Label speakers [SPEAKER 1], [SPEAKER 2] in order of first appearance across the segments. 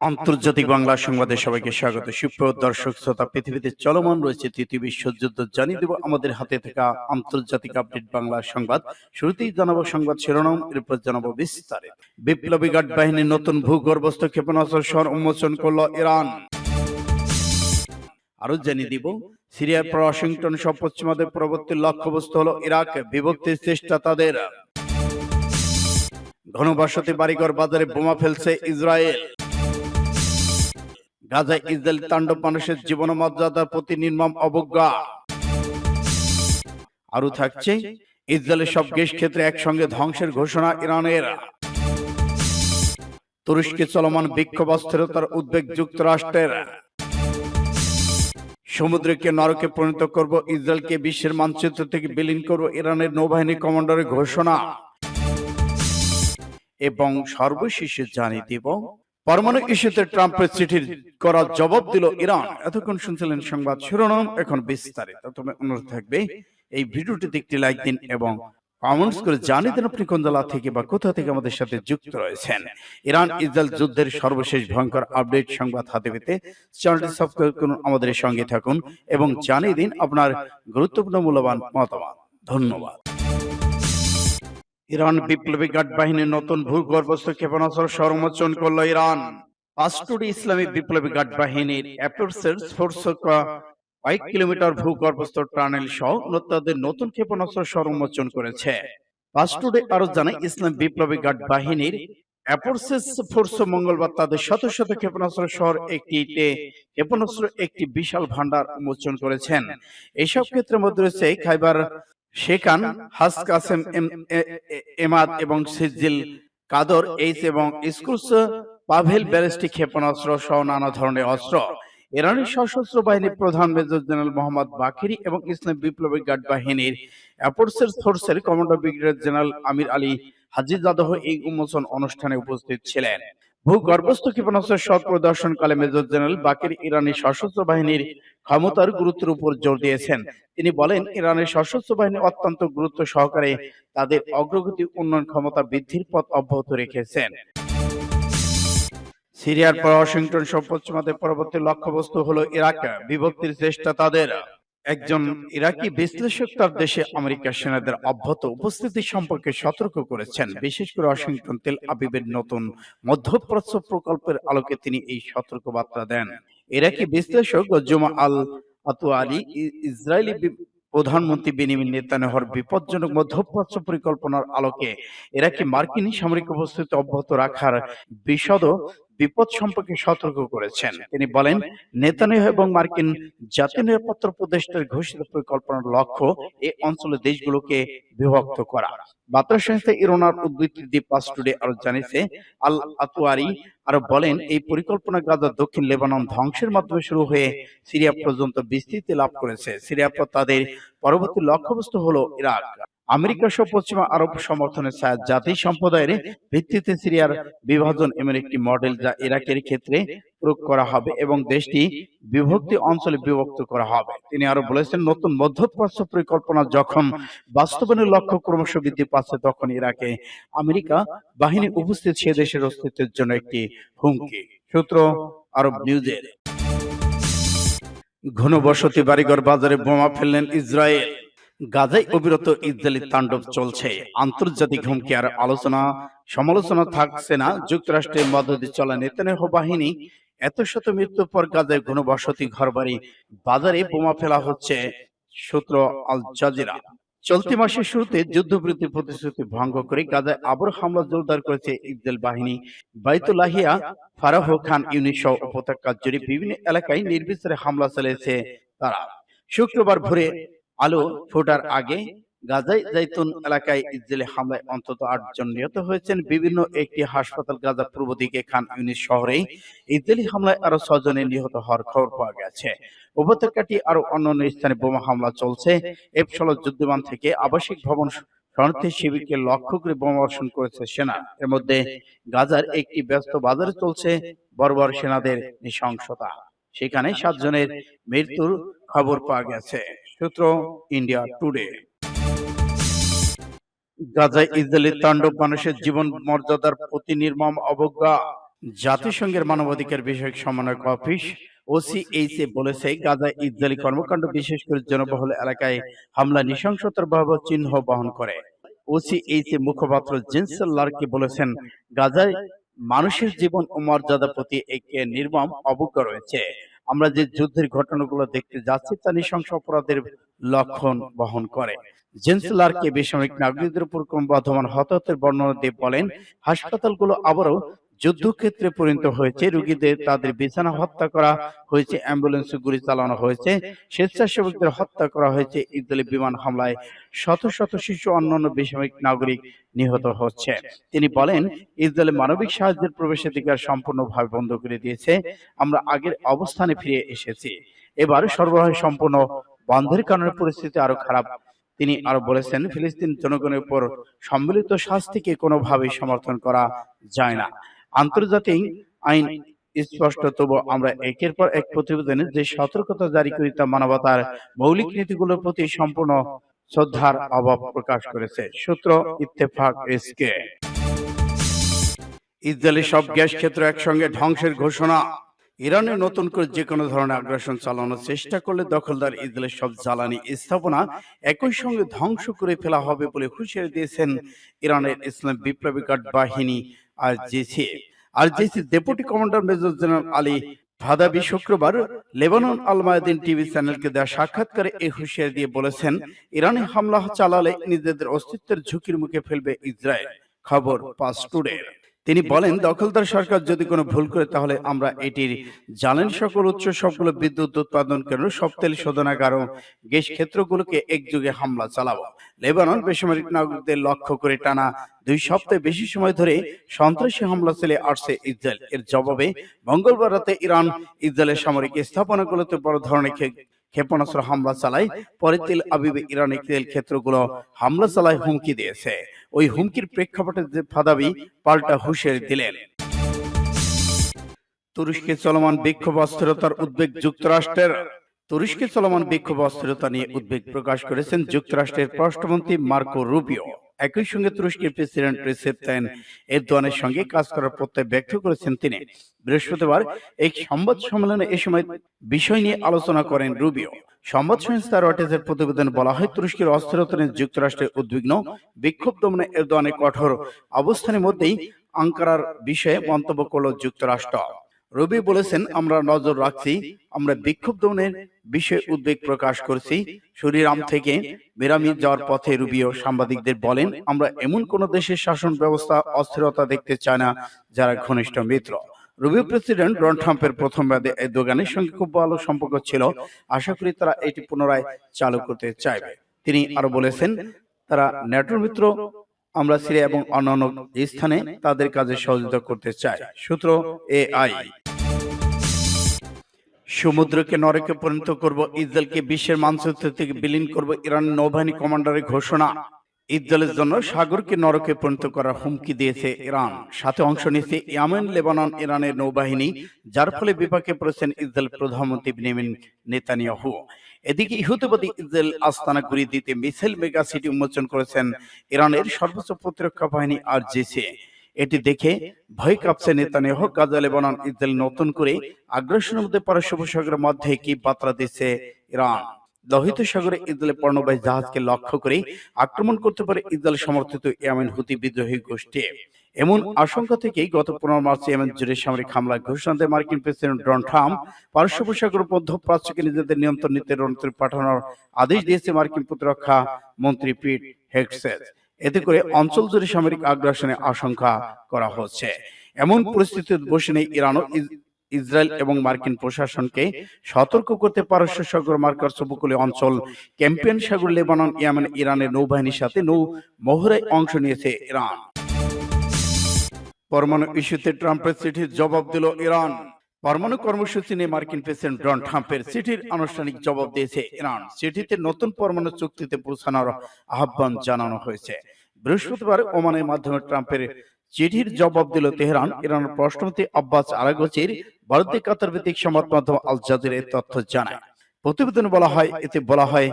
[SPEAKER 1] আন্তর্জাতিক বাংলা সংবাদে সবাইকে স্বাগত। সুপ্রিয় দর্শক শ্রোতা, পৃথিবীতে চলমান রয়েছে তৃতীয় বিশ্বযুদ্ধ জানিয়ে দেব আমাদের হাতে থাকা আন্তর্জাতিক আপডেট বাংলা সংবাদ। শুরুতেই জানাব সংবাদ শিরোনাম, এরপর জানাব বিস্তারিত। বিপ্লবী গার্ড বাহিনীর নতুন ভূগর্ভস্থ ক্ষেপণাস্ত্র স্বর উন্মোচন করল ইরান। আরও জানিয়ে দিব, সিরিয়ার পর ওয়াশিংটন সব পশ্চিমাদের পরবর্তী লক্ষ্যবস্তু হলো ইরাক, বিভক্তির চেষ্টা তাদের। ঘনবসতি বাড়িঘর বাজারে বোমা ফেলছে ইসরায়েল। গাজায় ইসরায়েল তাণ্ডব মানুষের জীবন মর্যাদার প্রতি নির্মম অবজ্ঞা। আরও থাকছে ইসরায়েলের সব গ্যাস ক্ষেত্রে একসঙ্গে ধ্বংসের ঘোষণা ইরানের। তুরস্কে চলমান বিক্ষোভ অস্থিরতার উদ্বেগ যুক্তরাষ্ট্রের। সমুদ্রকে নরকে পরিণত করব ইসরায়েলকে বিশ্বের মানচিত্র থেকে বিলীন করব ইরানের নৌবাহিনী কমান্ডারের ঘোষণা। এবং সর্বশেষে জানিয়ে দিব পরমাণু ইস্যুতে ট্রাম্পের চিঠির করার জবাব দিল ইরান। এতক্ষণ শুনছিলেন সংবাদ শিরোনাম এখন বিস্তারিত। তবে অনুরোধ থাকবে এই ভিডিওটিতে একটি লাইক দিন এবং কমেন্টস করে জানিয়ে দিন আপনি কোন জেলা থেকে বা কোথা থেকে আমাদের সাথে যুক্ত রয়েছেন। ইরান ইসরায়েল যুদ্ধের সর্বশেষ ভয়ঙ্কর আপডেট সংবাদ হাতে পেতে চ্যানেলটি সাবস্ক্রাইব করুন আমাদের সঙ্গে থাকুন এবং জানিয়ে দিন আপনার গুরুত্বপূর্ণ মূল্যবান মতামত। ধন্যবাদ। ইরান বিপ্লবী গার্ড বাহিনীর নতুন ভূগর্ভস্থ ক্ষেপণাস্ত্র সরমোচন করল ইরান। পাঁচটুডি ইসলামী বিপ্লবী গার্ড বাহিনীর কয়েক কিলোমিটার ভূগর্ভস্থ টানেল সহ তাদের নতুন ক্ষেপণাস্ত্র সরমোচন করেছে। পাঁচটুডে আরও জানায়, ইসলাম বিপ্লবী গার্ড বাহিনীর অ্যাপোর্সেস ফোর্স মঙ্গলবার তাদের শত শত ক্ষেপণাস্ত্র শহর একটি ক্ষেপণাস্ত্র একটি বিশাল ভান্ডার উন্মোচন করেছেন। এইসব ক্ষেত্রের মধ্যে রয়েছে খাইবার শেখান হাস কাসেম এমাদ এবং সিজিল কাদর এইচ এবং স্কুলস পাভেল ব্যালিস্টিক ক্ষেপণাস্ত্র সহ নানা ধরনের অস্ত্র। ইরানের সশস্ত্র বাহিনীর প্রধান মেজর জেনারেল মোহাম্মদ বাকিরি এবং ইসলাম বিপ্লবী গার্ড বাহিনীর অ্যাপোর্সের ফোর্সের commander brigadier general Amir Ali হাজির হাজিজাদহ এই উন্মোচন অনুষ্ঠানে উপস্থিত ছিলেন। ভূগর্ভস্থ ক্ষেপণাস্ত্রের সৎ প্রদর্শনকালে মেজর জেনারেল বাকির ইরানি সশস্ত্র বাহিনীর ক্ষমতার গুরুত্বের উপর জোর দিয়েছেন। তিনি বলেন, ইরানের সশস্ত্র বাহিনী অত্যন্ত গুরুত্ব সহকারে তাদের অগ্রগতি উন্নয়ন ক্ষমতা বৃদ্ধির পথ অব্যাহত রেখেছেন। সিরিয়ার পর ওয়াশিংটন সহ পশ্চিমাদের পরবর্তী লক্ষ্যবস্তু হলো ইরাক। বিভক্তির চেষ্টা তাদের। একজন ইরাকি বিশ্লেষক তার দেশে আমেরিকার সেনাদের অব্যাহত উপস্থিতি সম্পর্কে সতর্ক করেছেন। বিশেষ করে ওয়াশিংটন তেল আবিবের নতুন মধ্যপ্রাচ্য প্রকল্পের আলোকে তিনি এই সতর্কবার্তা দেন। ইরাকি বিশ্লেষক জুমা আল আতুয়ালি ইসরায়েলি প্রধানমন্ত্রী বেনিমিন নেতানিয়াহুর বিপজ্জনক মধ্যপ্রাচ্য পরিকল্পনার আলোকে ইরাকি মার্কিন সামরিক উপস্থিতি অব্যাহত রাখার বিশদ বিপদ সম্পর্কে সতর্ক করেছেন। তিনি বলেন নেতানিয়াহু এবং মার্কিন জাতীয় নিরাপত্তা উপদেষ্টার ঘোষিত পরিকল্পনার লক্ষ্য এই অঞ্চলের দেশগুলোকে বিভক্ত করা। বার্তা সংস্থা ইরোনার উদ্বৃত্তি দ্বীপ পাস টুডে আরও জানিয়েছে আল আতুয়ারি আরও বলেন এই পরিকল্পনা গাজা দক্ষিণ লেবানন ধ্বংসের মাধ্যমে শুরু হয়ে সিরিয়া পর্যন্ত বিস্তৃতি লাভ করেছে। সিরিয়া পর তাদের পরবর্তী লক্ষ্যবস্তু হলো ইরাক। আমেরিকা সহ পশ্চিমা আরব সমর্থনের ছায়া জাতি সম্প্রদায়ের ভিত্তিতে সিরিয়ার বিভাজন এমন একটি মডেল যা ইরাকের ক্ষেত্রে প্রয়োগ করা হবে এবং দেশটি বিভক্তি অঞ্চলে বিভক্ত করা হবে। তিনি আরও বলেছেন, নতুন মধ্যপ্রাচ্য পরিকল্পনা যখন বাস্তবায়নের লক্ষ্য ক্রমশ বৃদ্ধি পাচ্ছে, তখন ইরাকে আমেরিকা বাহিনী উপস্থিত সে দেশের অস্তিত্বের জন্য একটি হুমকি। সূত্র আরব নিউজের। ঘনবসতি বাড়িঘর বাজারে বোমা ফেললেন ইসরায়েল। গাজায় অবিরত ইসরায়েলি তাণ্ডব চলছে। আন্তর্জাতিক হুমকি আর আলোচনা সমালোচনা থাকছে না। যুক্তরাষ্ট্রের দিয়ে চলা নেতানিয়াহু বাহিনী এত শত মৃত্যুর পর গাজায় ঘনবসতি ঘরবাড়ি বাজারে বোমা ফেলা হচ্ছে সূত্র আল জাজিরা। চলতি মাসের শুরুতে যুদ্ধবিরতি প্রতিশ্রুতি ভঙ্গ করে গাজায় আবার হামলা জোরদার করেছে ইসরায়েল বাহিনী। বাইতুলাহিয়া ফারাহ খান ইউনিট সহ উপত্যকা জুড়ে বিভিন্ন এলাকায় নির্বিচারে হামলা চালিয়েছে তারা। শুক্রবার ভোরে আলো ফোটার আগে গাজায় জাইতুন এলাকায় ইসরায়েলি হামলায় অন্তত আট জন নিহত হয়েছেন বিভিন্ন একটি হাসপাতাল গাজা পূর্ব দিকে খান ইউনিট শহরে ইসরায়েলি হামলায় আরও ছজনের নিহত হওয়ার খবর পাওয়া গেছে। উপত্যকাটি আরও অন্যান্য স্থানে বোমা হামলা চলছে। এফ ষোলো যুদ্ধবিমান থেকে আবাসিক ভবন শরণার্থী শিবিরকে লক্ষ্য করে বোমা বর্ষণ করেছে সেনা। এর মধ্যে গাজার একটি ব্যস্ত বাজারে চলছে বর্বর সেনাদের নৃশংসতা সেখানে সাতজনের মৃত্যুর খবর পাওয়া গেছে সূত্র ইন্ডিয়া টুডে। গাজায় ইসরায়েলের তাণ্ডব মানুষের জীবন মর্যাদার প্রতি নির্মম অবজ্ঞা জাতিসংঘের মানবাধিকার বিষয়ক সমন্বয়ক অফিস ওসিএইচএ বলেছে গাজায় ইসরায়েলি কর্মকাণ্ড বিশেষ করে জনবহুল এলাকায় হামলা নৃশংসতার ভয়াবহ চিহ্ন বহন করে। ওসিএইচএ মুখপাত্র জেন্সেল লার্কি বলেছেন গাজায় মানুষের জীবন ও মর্যাদার প্রতি একে নির্মম অবজ্ঞা রয়েছে। আমরা যে যুদ্ধের ঘটনাগুলো দেখতে যাচ্ছি, তা নৃশংস অপরাধের লক্ষণ বহন করে। জেন্সেলারকে বেসামরিক নাগরিকদের উপর ক্রমবর্ধমান হতাহতের বর্ণনা দিয়ে বলেন, হাসপাতালগুলো আবারও যুদ্ধক্ষেত্রে পরিণত হয়েছে। রোগীদের তাদের বিছানা হত্যা করা হয়েছে, অ্যাম্বুলেন্সে গুলি চালানো হয়েছে। স্বেচ্ছাসেবকদের হত্যা করা হয়েছে। ইসরায়েলি বিমান হামলায় শত শত শিশু, অন্যান্য বেসামরিক নাগরিক নিহত হচ্ছে। তিনি বলেন ইসরায়েলে মানবিক সাহায্যের প্রবেশাধিকার সম্পূর্ণভাবে বন্ধ করে দিয়েছে। আমরা আগের অবস্থানে ফিরে এসেছি। এবার সরবরাহ সম্পূর্ণ বন্ধের কারণে পরিস্থিতি আরও খারাপ। তিনি আরও বলেছেন, ফিলিস্তিন জনগণের উপর সম্মিলিত শাস্তিকে কোনোভাবেই সমর্থন করা যায় না। আন্তর্জাতিক আইন স্পষ্ট তবু আমরা একের পর এক প্রতিবেদনে যে সতর্কতা জারি করি তা মানবতার মৌলিক নীতিগুলোর প্রতি সম্পূর্ণ শ্রদ্ধার অভাব প্রকাশ করেছে। সূত্র ইত্তেফাক এসকে। ইসরায়েলি সব গ্যাস ক্ষেত্র একসঙ্গে ধ্বংসের ঘোষণা। ইরানের নতুন করে যে কোনো ধরনের আগ্রাসন চালানোর চেষ্টা করলে দখলদার ইসরায়েলের সব জ্বালানি স্থাপনা একই সঙ্গে ধ্বংস করে ফেলা হবে বলে হুঁশিয়ারি দিয়েছেন ইরানের ইসলাম বিপ্লবী গার্ড বাহিনী R GC R GC deputy commander major general Ali Fadavi শুক্রবার লেবানন আলমায়দিন টিভি চ্যানেলকে দেওয়া সাক্ষাৎকারে এই হুঁশিয়ারি দিয়ে বলেছেন ইরানি হামলা চালালে নিজেদের অস্তিত্বের ঝুঁকির মুখে ফেলবে ইসরায়েল। খবর পাস টুডে। তিনি বলেন দখলদার সরকার যদি কোনো ভুল করে তাহলে আমরা এটির জ্বালানি সকল উৎস সবগুলো বিদ্যুৎ উৎপাদন কেন্দ্র সব তেল শোধনাগার ও গ্যাস ক্ষেত্রগুলোকে একযোগে হামলা চালাবো। লেবানন বেসামরিক নাগরিকদের লক্ষ্য করে টানা দুই সপ্তাহ বেশি সময় ধরে সন্ত্রাসী হামলা চলে আসছে ইসরায়েল। এর জবাবে মঙ্গলবার রাতে ইরান ইসরায়েলের সামরিক স্থাপনাগুলোতে বড় ধরনের ক্ষেপণাস্ত্র হামলা চালায়। পরে তেল আবিবে ইরানের তেল ক্ষেত্রগুলো হামলা চালায় হুমকি দিয়েছে। ওই হুমকির প্রেক্ষাপটে ফাদাবি পাল্টা হুঁশিয়ারি দিলেন। তুরস্কে চলমান বিক্ষোভ অস্থিরতার উদ্বেগ যুক্তরাষ্ট্রের তুরস্কে চলমান বিক্ষোভ অস্থিরতা নিয়ে উদ্বেগ প্রকাশ করেছেন যুক্তরাষ্ট্রের পররাষ্ট্রমন্ত্রী মার্কো রুবিও। একই সঙ্গে তুরস্কের প্রেসিডেন্ট রিসেপ তাইন এরদোয়ানের সঙ্গে কাজ করার প্রত্যয় ব্যক্ত করেছেন তিনি। বৃহস্পতিবার এক সংবাদ সম্মেলনে এ সময় বিষয় নিয়ে আলোচনা করেন রুবিও। সংবাদ সংস্থা রয়টার্সের প্রতিবেদনে বলা হয়, তুরস্কের অস্থিরতা নিয়ে যুক্তরাষ্ট্রের উদ্বিগ্ন, বিক্ষোভ দমনে এরদোয়ানের কঠোর অবস্থানের মধ্যেই আঙ্কারার বিষয়ে মন্তব্য করল যুক্তরাষ্ট্র। রবি বলেছেন, আমরা নজর রাখছি, আমরা দমনের বিষয়ে উদ্বেগ প্রকাশ করছি। শরীরাম থেকে বেরামি যাওয়ার পথে রুবিও সাংবাদিকদের বলেন, আমরা এমন কোন দেশের শাসন ব্যবস্থা অস্থিরতা দেখতে চাই না, যারা ঘনিষ্ঠ মিত্র। রুবিও প্রেসিডেন্ট ডোনাল্ড ট্রাম্পের প্রথম মেয়াদে এই দোকানের সঙ্গে খুব ভালো সম্পর্ক ছিল। আশা করি তারা এটি পুনরায় চালু করতে চাইবে। তিনি আরও বলেছেন, তারা ন্যাটোর মিত্র আমরা সিরিয়া এবং অন্যান্য স্থানে তাদের কাজে সহযোগিতা করতে চাই। সূত্র এআই। সমুদ্রকে নরকে পরিণত করব, ইসরায়েলকে বিশ্বের মানচিত্র থেকে বিলীন করব ইরান নৌবাহিনী কমান্ডারের ঘোষণা। ইসরায়েলের জন্য সাগরকে নরকে পরিণত করার হুমকি দিয়েছে ইরান। সাথে অংশ নিয়েছে ইয়ামেন, লেবানন, ইরানের নৌবাহিনী, যার ফলে বিপাকে পড়েছেন ইসরায়েল প্রধানমন্ত্রী নেতানিয়াহু। এদিকে ইহুদিবাদী ইসরায়েল আস্তানা গুড়িয়ে দিতে মিসাইল মেগা সিটি উন্মোচন করেছেন ইরানের সর্বোচ্চ প্রতিরক্ষা বাহিনী আর এটি দেখে ভয় কাঁপছে নেতানিয়াহু গাজা লেবানন ইসরায়েল নতুন করে আগ্রাসনের মধ্যে পারস্য উপসাগরের মধ্যে কি বার্তা দিচ্ছে ইরান। লোহিত সাগরে ইসরায়েল পণ্যবাহী জাহাজকে লক্ষ্য করে আক্রমণ করতে পারে ইসরায়েল সমর্থিত ইয়ামেন হুতি বিদ্রোহী গোষ্ঠী। এমন আশঙ্কা থেকেই গত পনেরো মার্চ ইয়েমেন জুড়ে সামরিক হামলার ঘোষণা দেয় মার্কিন প্রেসিডেন্ট ডোনাল্ড ট্রাম্প। পারস্য উপসাগর মধ্যপ্রাচ্যকে নিজেদের নিয়ন্ত্রণ নিতে রণতরী পাঠানোর আদেশ দিয়েছে মার্কিন প্রতিরক্ষা মন্ত্রী পিট হেগসেস। এতে করে অঞ্চল জুড়ে সামরিক আগ্রাসনের আশঙ্কা করা হচ্ছে। এমন পরিস্থিতিতে বসে নেই ইরানও ইস- ইসরায়েল এবং মার্কিন প্রশাসনকে সতর্ক করতে পারস্য সাগর মার্কার উপকূলীয় অঞ্চল ক্যাম্পিয়ন সাগর লেবানন ইয়ামেন ইরানের নৌবাহিনীর সাথে নৌ মহড়ায় অংশ নিয়েছে ইরান পরমাণু ইস্যুতে ট্রাম্পের চিঠির জবাব দিল ইরান। পরমাণু কর্মসূচি নিয়ে মার্কিন প্রেসিডেন্ট ডোনাল্ড ট্রাম্পের চিঠির আনুষ্ঠানিক জবাব দিয়েছে ইরান। চিঠিতে নতুন পরমাণু চুক্তিতে পৌঁছানোর আহ্বান জানানো হয়েছে। বৃহস্পতিবার ওমানের মাধ্যমে ট্রাম্পের চিঠির জবাব দিল তেহরান। ইরানের রাষ্ট্রপতি আব্বাস আরাগচির ভারতে কাতার ভিত্তিক সংবাদ মাধ্যম আল জাজির তথ্য জানায়। প্রতিবেদনে বলা হয় এতে বলা হয়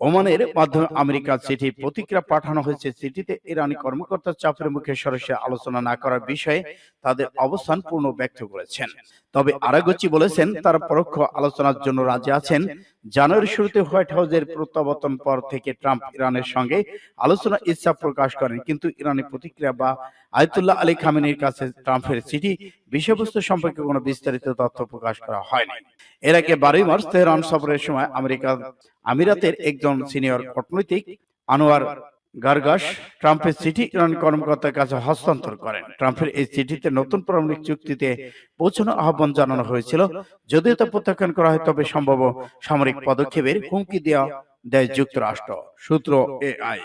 [SPEAKER 1] ওমানের মাধ্যমে আমেরিকার চিঠি প্রতিক্রিয়া পাঠানো হয়েছে। চিঠিতে ইরানি কর্মকর্তা চাপের মুখে সরাসরি আলোচনা না করার বিষয়ে তাদের অবস্থান পূর্ণ ব্যক্ত করেছেন। তবে আরাগচি বলেছেন তারা পরোক্ষ আলোচনার জন্য রাজি আছেন জানুয়ারি শুরুতে হোয়াইট হাউসের প্রত্যাবর্তন পর থেকে ট্রাম্প ইরানের সঙ্গে আলোচনা ইচ্ছা প্রকাশ করেন, কিন্তু ইরানের প্রতিক্রিয়া বা আয়তুল্লাহ আলী খামেনির কাছে ট্রাম্পের চিঠি বিষয়বস্তু সম্পর্কে কোনো বিস্তারিত তথ্য প্রকাশ করা হয়নি। এর আগে বারোই মার্চ তেহরান সফরের সময় আমেরিকা আমিরাতের একজন সিনিয়র কূটনৈতিক আনোয়ার গার্গাস ট্রাম্পের চিঠি ইরান কর্মকর্তার কাছে হস্তান্তর করেন। ট্রাম্পের এই চিঠিতে নতুন পারমাণবিক চুক্তিতে পৌঁছানো আহ্বান জানানো হয়েছিল। যদিও তা প্রত্যাখ্যান করা হয় তবে সম্ভব সামরিক পদক্ষেপের হুমকি দেওয়া দেয় যুক্তরাষ্ট্র। সূত্র এআই